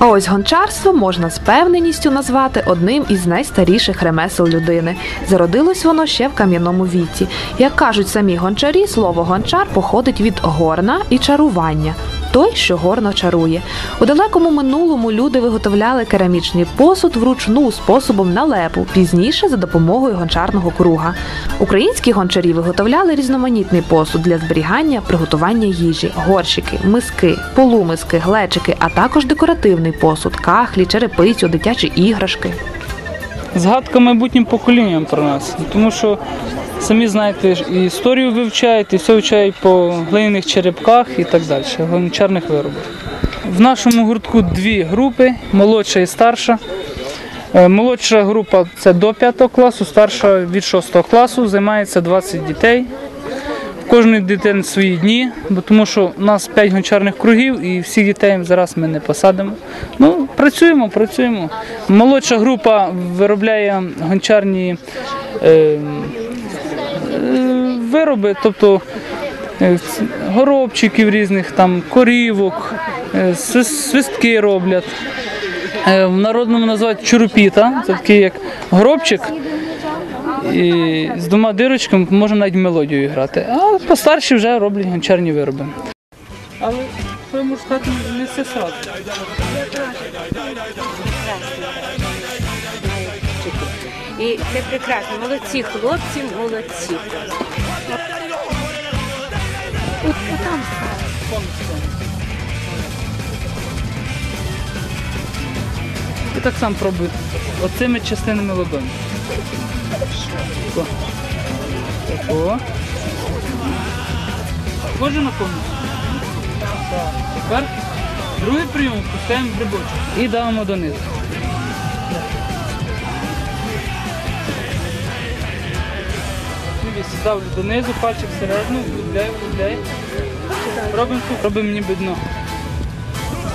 А ось гончарство можна з певненістю назвати одним із найстаріших ремесел людини. Зародилось воно ще в кам'яному віці. Як кажуть самі гончарі, слово гончар походить від горна і чарування. Той, що горно чарує. У далекому минулому люди виготовляли керамічний посуд вручну способом налепу, пізніше за допомогою гончарного круга. Українські гончарі виготовляли різноманітний посуд для зберігання, приготування їжі, горщики, миски, полумиски, глечики, а також декоративний посуд, кахлі, черепицю, дитячі іграшки. Згадка майбутнім поколінням про нас. Тому що самі знаєте, і історію вивчають, і все вивчають по глиняних черепках і так далі, гончарних виробах. В нашому гуртку дві групи молодша і старша. Е, Молодша група це до 5 класу, старша від 6 класу, займається 20 дітей. Кожної дитини свої дні, бо тому що у нас 5 гончарних кругів і всіх дітей зараз ми не посадимо. Ну, працюємо, працюємо. Молодша група виробляє гончарні е, вироби, тобто е, горобчиків різних, там, корівок, е, свистки роблять. Е, В народному називають чурупіта, це такий як горобчик. І з двома дирочками можна навіть мелодію грати. А постарші вже роблять гончарні вироби. Але що я можу сказати, не все сразу. І це прекрасно. Молодці, хлопці, молодці. І так само пробую оцими частинами ладоні. О. О. Схоже на повністю. Тепер другий прийом пускаємо в грибочок і давимо донизу. Дивіться, ставлю донизу, пальчик всередину, вглубляю, вглубляю. Робимо тут, робимо ніби дно.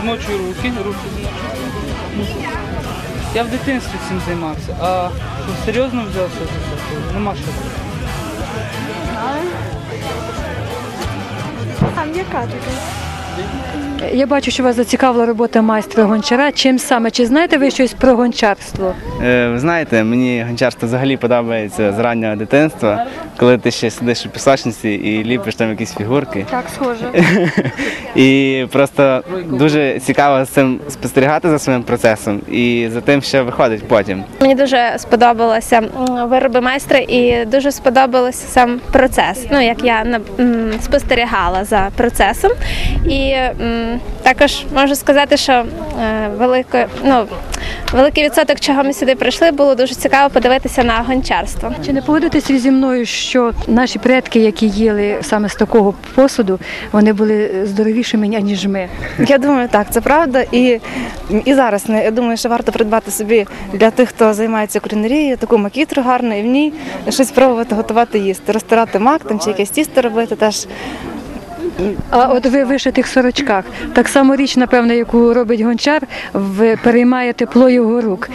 Змочую руки, руки змочую. Я в дитинстві цим займався, а щоб серйозно взявся за це, А, нема що. робити. Я бачу, що вас зацікавила робота майстра гончара. Чим саме? Чи знаєте ви щось про гончарство? Е, Ви знаєте, мені гончарство взагалі подобається з раннього дитинства, коли ти ще сидиш у пісочниці і ліпиш там якісь фігурки. Так, схоже. І просто дуже цікаво з цим спостерігати за своїм процесом і за тим, що виходить потім. Мені дуже сподобалося вироби майстра і дуже сподобався сам процес. Ну як я м, спостерігала за процесом. І м, також можу сказати, що е, велике, ну, великий відсоток, чого ми сюди прийшли, було дуже цікаво подивитися на гончарство. Чи не погодитесь ви зі мною, що наші предки, які їли саме з такого посуду, вони були здоровішими, ніж ми? Я думаю, так, це правда. І, і зараз я думаю, що варто придбати собі для тих, хто займається кулінарією, таку макітру гарну і в ній щось спробувати готувати їсти, розтирати мак там чи якесь тісто робити теж. А от ви в вишитих сорочках. Так само річ, напевно, яку робить гончар, переймає тепло його рук.